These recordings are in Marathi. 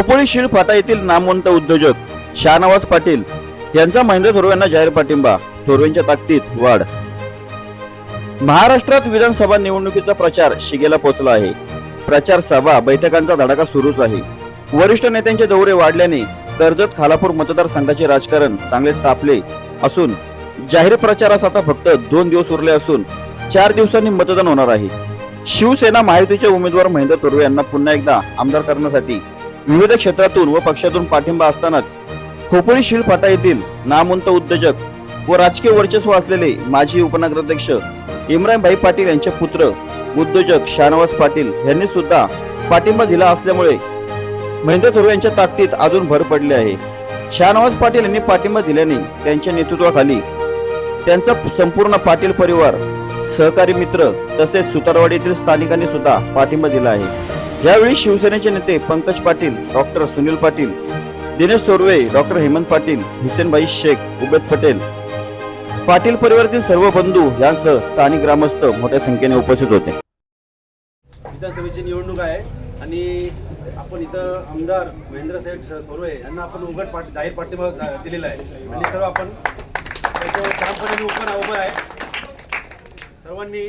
खोपोळी शिळ फाटा येथील नामवंत उद्योजक शाहनवाज पाटील यांचा महेंद्र थोरवे यांना जाहीर पाठिंबा. थोरवेंच्या ताकदीत वाढ. महाराष्ट्रात विधानसभा निवडणुकीचा प्रचार शिगेला पोहोचला आहे. प्रचार सभा बैठकांचा धडाका सुरूच आहे. वरिष्ठ नेत्यांचे दौरे वाढल्याने कर्जत खालापूर मतदारसंघाचे राजकारण चांगले तापले असून जाहीर प्रचारास आता फक्त दोन दिवस उरले असून चार दिवसांनी मतदान होणार आहे. शिवसेना महायुतीचे उमेदवार महेंद्र तोरवे यांना पुन्हा एकदा आमदार करण्यासाठी विविध क्षेत्रातून व पक्षातून पाठिंबा असतानाच खोपोळी शिळफाटा येथील नामवंत उद्योजक व राजकीय वर्चस्व असलेले माजी उपनगराध्यक्ष इम्रानभाई पाटील यांचे पुत्र उद्योजक शाहनवाज पाटील यांनी सुद्धा पाठिंबा दिला असल्यामुळे महेंद्र थोरवे यांच्या ताकदीत अजून भर पडली आहे. शाहनवाज पाटील यांनी पाठिंबा दिल्याने त्यांच्या नेतृत्वाखाली त्यांचा संपूर्ण पाटील परिवार सहकारी मित्र तसेच सुतारवाडी येथील स्थानिकांनी सुद्धा पाठिंबा दिला आहे. यावेळी शिवसेनेचे नेते पंकज पाटील डॉक्टर सुनील पाटील दिनेश तोरवे डॉक्टर हेमंत पाटील हुसेनभाई शेख उबेद पटेल. पाटील परिवारातील सर्व बंधू यांसह स्थानिक ग्रामस्थ मोठ्या संख्येने उपस्थित होते. विधानसभेची निवडणूक आहे आणि आपण इथं आमदार महेंद्र सेठ थोरवे यांना आपण उघड पाठ जाहीर पाठिंबा दिलेला आहे. आणि सर्व आपण ठामपणे उभं आहे. सर्वांनी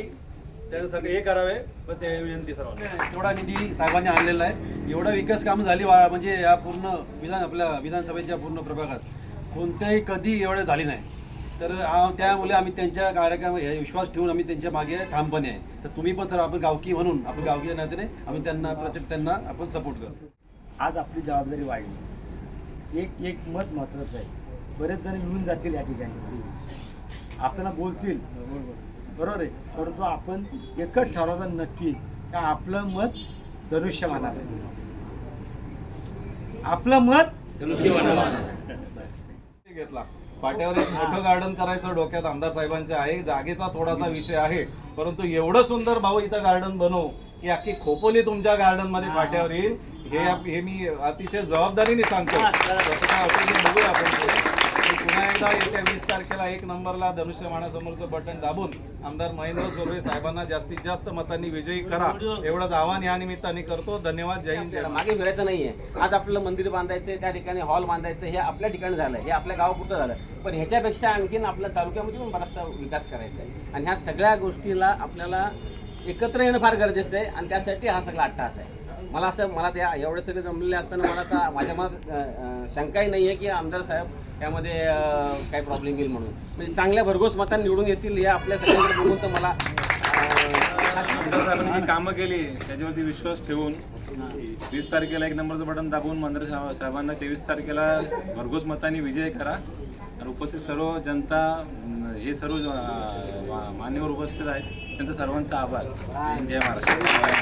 त्याचं सगळं हे करावे पण ते विनंती सर्वांना. एवढा निधी साहेबांनी आणलेला आहे. एवढा विकास कामं झाली वा- म्हणजे या पूर्ण विधान आपल्या विधानसभेच्या पूर्ण प्रभागात. कोणत्याही कधी एवढे झाली नाही. तर त्यामुळे आम्ही त्यांच्या कार्यक्रम हे विश्वास ठेवून आम्ही त्यांच्या मागे ठामपणे आहे. तर तुम्ही पण सर आपण गावकी म्हणून आपण गावकीच्या नात्याने आम्ही त्यांना प्रचंड त्यांना आपण सपोर्ट करतो. आज आपली जबाबदारी वाढली. एक एक मत महत्वाचं आहे. बरेच जण येऊन जातील या ठिकाणी. आपल्याला बोलतील. बरोबर आहे? परंतु आपण एकच ठरवलं नक्की का आपलं मत धनुष्यमानाला आपलं मत घेतला. पाट्यावर एक मोठं गार्डन करायचं डोक्यात आमदार साहेबांच्या आहे. जागेचा थोडासा विषय आहे. परंतु एवढं सुंदर भाऊ इथं गार्डन बनवू की अख्खी खोपोली तुमच्या गार्डनमध्ये पाट्यावर येईल. हे हे मी अतिशय जबाबदारीने सांगतो. आपण पुन्हा एकदा येत्या वीस तारखेला एक नंबरला धनुष्यमानासमोरचं बटन दाबून आमदार महेंद्र सोरवे साहेबांना जास्तीत जास्त मतांनी विजयी करा. एवढंच आवाहन या निमित्ताने करतो. धन्यवाद. जय हिंद मागे फिरायचं नाहीये. आज आपल्याला मंदिर बांधायचं त्या ठिकाणी हॉल बांधायचं हे आपल्या ठिकाणी झालं. हे आपल्या गावापुरतं झालं. पण ह्याच्यापेक्षा आणखीन आपल्या तालुक्यामध्ये पण बराचसा विकास करायचा आहे आणि ह्या सगळ्या गोष्टीला आपल्याला एकत्र येणं फार गरजेचं आहे आणि त्यासाठी हा सगळा अट्टाहास आहे. मला असं मला त्या एवढे सगळे जमलेले असताना मला असा माझ्या मनात शंकाही नाही आहे की आमदार साहेब त्यामध्ये काही प्रॉब्लेम येईल म्हणून. म्हणजे चांगल्या भरघोस मतांनी निवडून येतील या आपल्या सगळ्यांकडे बघून तर मला आमदार साहेबांनी जी कामं केली त्याच्यावरती विश्वास ठेवून वीस तारखेला एक नंबरचं बटन दाबून मंदिर साहेबांना तेवीस तारखेला भरघोस मतांनी विजय करा. उपस्थित सर्व जनता हे सर्व मान्यवर उपस्थित आहेत. त्यांचा सर्वांचा आभार. जय महाराष्ट्र.